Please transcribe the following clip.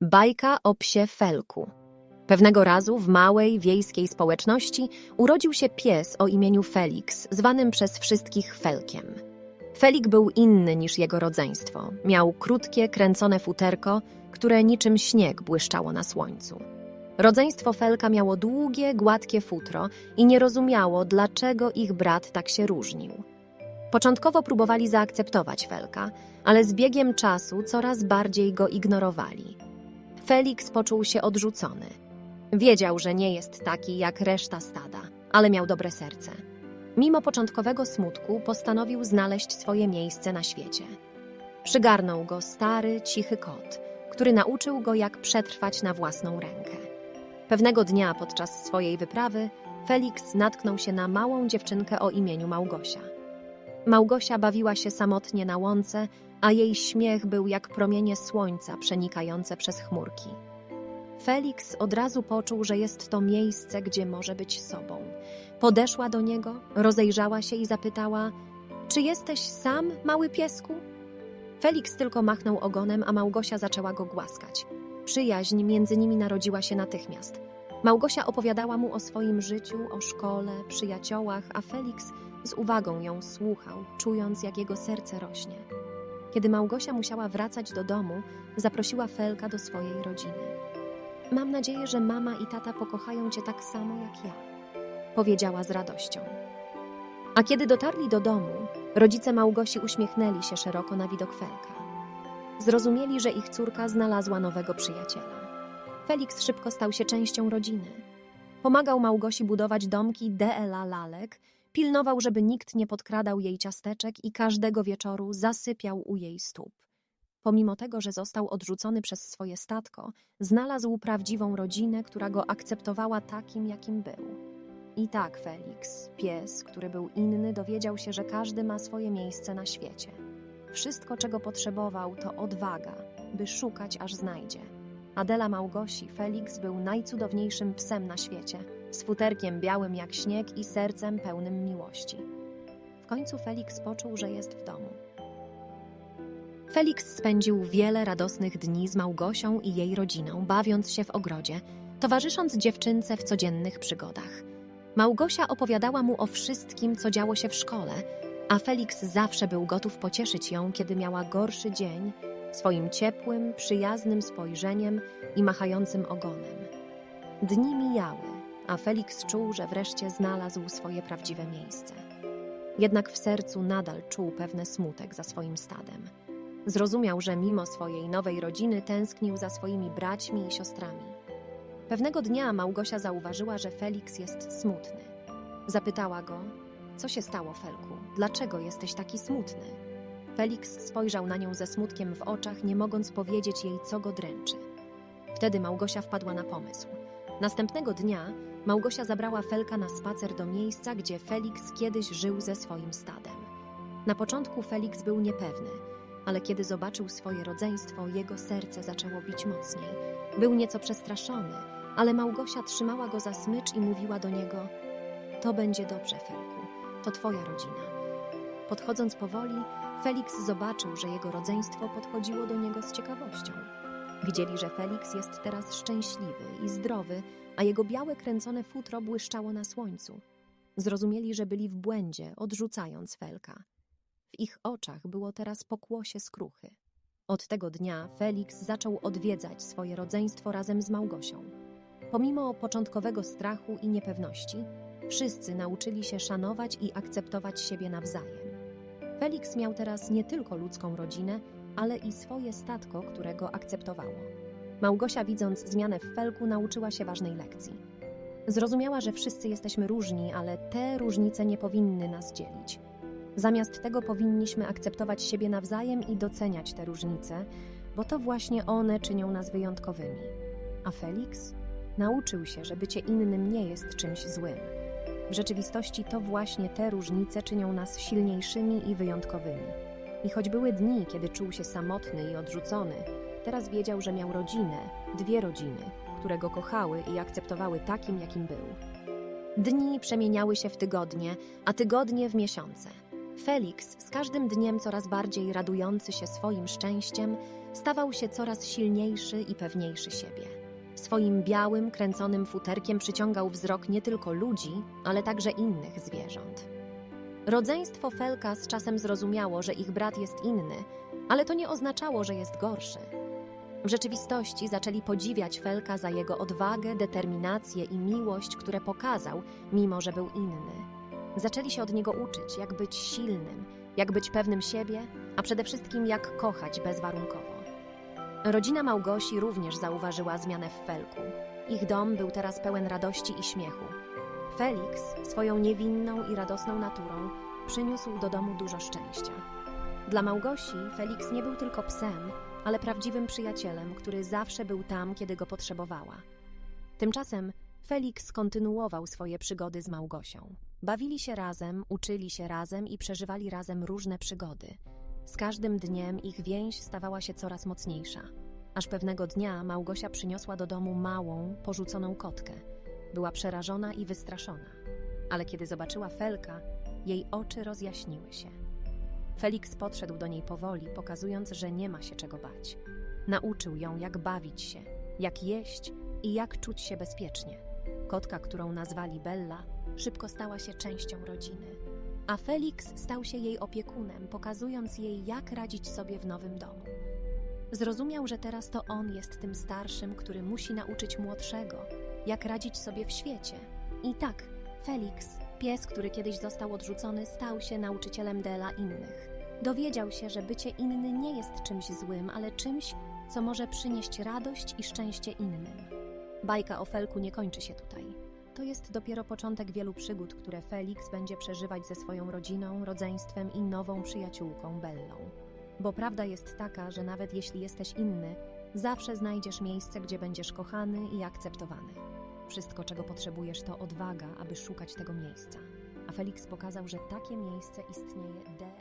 Bajka o psie Felku. Pewnego razu w małej, wiejskiej społeczności urodził się pies o imieniu Felix, zwanym przez wszystkich Felkiem. Felik był inny niż jego rodzeństwo. Miał krótkie, kręcone futerko, które niczym śnieg błyszczało na słońcu. Rodzeństwo Felka miało długie, gładkie futro i nie rozumiało, dlaczego ich brat tak się różnił. Początkowo próbowali zaakceptować Felka, ale z biegiem czasu coraz bardziej go ignorowali. Felix poczuł się odrzucony. Wiedział, że nie jest taki jak reszta stada, ale miał dobre serce. Mimo początkowego smutku postanowił znaleźć swoje miejsce na świecie. Przygarnął go stary, cichy kot, który nauczył go, jak przetrwać na własną rękę. Pewnego dnia podczas swojej wyprawy Felix natknął się na małą dziewczynkę o imieniu Małgosia. Małgosia bawiła się samotnie na łące, a jej śmiech był jak promienie słońca przenikające przez chmurki. Felix od razu poczuł, że jest to miejsce, gdzie może być sobą. Podeszła do niego, rozejrzała się i zapytała: Czy jesteś sam, mały piesku? Felix tylko machnął ogonem, a Małgosia zaczęła go głaskać. Przyjaźń między nimi narodziła się natychmiast. Małgosia opowiadała mu o swoim życiu, o szkole, przyjaciołach, a Felix z uwagą ją słuchał, czując, jak jego serce rośnie. Kiedy Małgosia musiała wracać do domu, zaprosiła Felka do swojej rodziny. Mam nadzieję, że mama i tata pokochają cię tak samo jak ja, powiedziała z radością. A kiedy dotarli do domu, rodzice Małgosi uśmiechnęli się szeroko na widok Felka. Zrozumieli, że ich córka znalazła nowego przyjaciela. Felix szybko stał się częścią rodziny. Pomagał Małgosi budować domki DLA lalek, pilnował, żeby nikt nie podkradał jej ciasteczek i każdego wieczoru zasypiał u jej stóp. Pomimo tego, że został odrzucony przez swoje statko, znalazł prawdziwą rodzinę, która go akceptowała takim, jakim był. I tak Felix, pies, który był inny, dowiedział się, że każdy ma swoje miejsce na świecie. Wszystko, czego potrzebował, to odwaga, by szukać, aż znajdzie. Adela Małgosi, Felix był najcudowniejszym psem na świecie, z futerkiem białym jak śnieg i sercem pełnym miłości. W końcu Felix poczuł, że jest w domu. Felix spędził wiele radosnych dni z Małgosią i jej rodziną, bawiąc się w ogrodzie, towarzysząc dziewczynce w codziennych przygodach. Małgosia opowiadała mu o wszystkim, co działo się w szkole, a Felix zawsze był gotów pocieszyć ją, kiedy miała gorszy dzień, swoim ciepłym, przyjaznym spojrzeniem i machającym ogonem. Dni mijały, a Felix czuł, że wreszcie znalazł swoje prawdziwe miejsce. Jednak w sercu nadal czuł pewne smutek za swoim stadem. Zrozumiał, że mimo swojej nowej rodziny tęsknił za swoimi braćmi i siostrami. Pewnego dnia Małgosia zauważyła, że Felix jest smutny. Zapytała go: Co się stało, Felku? Dlaczego jesteś taki smutny? Felix spojrzał na nią ze smutkiem w oczach, nie mogąc powiedzieć jej, co go dręczy. Wtedy Małgosia wpadła na pomysł. Następnego dnia Małgosia zabrała Felka na spacer do miejsca, gdzie Felix kiedyś żył ze swoim stadem. Na początku Felix był niepewny, ale kiedy zobaczył swoje rodzeństwo, jego serce zaczęło bić mocniej. Był nieco przestraszony, ale Małgosia trzymała go za smycz i mówiła do niego: To będzie dobrze, Felku, to twoja rodzina. Podchodząc powoli, Felix zobaczył, że jego rodzeństwo podchodziło do niego z ciekawością. Widzieli, że Felix jest teraz szczęśliwy i zdrowy, a jego białe kręcone futro błyszczało na słońcu. Zrozumieli, że byli w błędzie, odrzucając Felka. W ich oczach było teraz pokłosie skruchy. Od tego dnia Felix zaczął odwiedzać swoje rodzeństwo razem z Małgosią. Pomimo początkowego strachu i niepewności, wszyscy nauczyli się szanować i akceptować siebie nawzajem. Felix miał teraz nie tylko ludzką rodzinę, ale i swoje statko, które go akceptowało. Małgosia, widząc zmianę w Felku, nauczyła się ważnej lekcji. Zrozumiała, że wszyscy jesteśmy różni, ale te różnice nie powinny nas dzielić. Zamiast tego powinniśmy akceptować siebie nawzajem i doceniać te różnice, bo to właśnie one czynią nas wyjątkowymi. A Felix nauczył się, że bycie innym nie jest czymś złym. W rzeczywistości to właśnie te różnice czynią nas silniejszymi i wyjątkowymi. I choć były dni, kiedy czuł się samotny i odrzucony, teraz wiedział, że miał rodzinę, dwie rodziny, które go kochały i akceptowały takim, jakim był. Dni przemieniały się w tygodnie, a tygodnie w miesiące. Felix, z każdym dniem coraz bardziej radujący się swoim szczęściem, stawał się coraz silniejszy i pewniejszy siebie. Swoim białym, kręconym futerkiem przyciągał wzrok nie tylko ludzi, ale także innych zwierząt. Rodzeństwo Felka z czasem zrozumiało, że ich brat jest inny, ale to nie oznaczało, że jest gorszy. W rzeczywistości zaczęli podziwiać Felka za jego odwagę, determinację i miłość, które pokazał, mimo że był inny. Zaczęli się od niego uczyć, jak być silnym, jak być pewnym siebie, a przede wszystkim jak kochać bezwarunkowo. Rodzina Małgosi również zauważyła zmianę w Felku. Ich dom był teraz pełen radości i śmiechu. Felix, swoją niewinną i radosną naturą, przyniósł do domu dużo szczęścia. Dla Małgosi Felix nie był tylko psem, ale prawdziwym przyjacielem, który zawsze był tam, kiedy go potrzebowała. Tymczasem Felix kontynuował swoje przygody z Małgosią. Bawili się razem, uczyli się razem i przeżywali razem różne przygody. Z każdym dniem ich więź stawała się coraz mocniejsza. Aż pewnego dnia Małgosia przyniosła do domu małą, porzuconą kotkę. Była przerażona i wystraszona. Ale kiedy zobaczyła Felka, jej oczy rozjaśniły się. Felix podszedł do niej powoli, pokazując, że nie ma się czego bać. Nauczył ją, jak bawić się, jak jeść i jak czuć się bezpiecznie. Kotka, którą nazwali Bella, szybko stała się częścią rodziny. A Felix stał się jej opiekunem, pokazując jej, jak radzić sobie w nowym domu. Zrozumiał, że teraz to on jest tym starszym, który musi nauczyć młodszego, jak radzić sobie w świecie. I tak, Felix, pies, który kiedyś został odrzucony, stał się nauczycielem Dela innych. Dowiedział się, że bycie inny nie jest czymś złym, ale czymś, co może przynieść radość i szczęście innym. Bajka o Felku nie kończy się tutaj. To jest dopiero początek wielu przygód, które Felix będzie przeżywać ze swoją rodziną, rodzeństwem i nową przyjaciółką Bellą. Bo prawda jest taka, że nawet jeśli jesteś inny, zawsze znajdziesz miejsce, gdzie będziesz kochany i akceptowany. Wszystko, czego potrzebujesz, to odwaga, aby szukać tego miejsca. A Felix pokazał, że takie miejsce istnieje DE.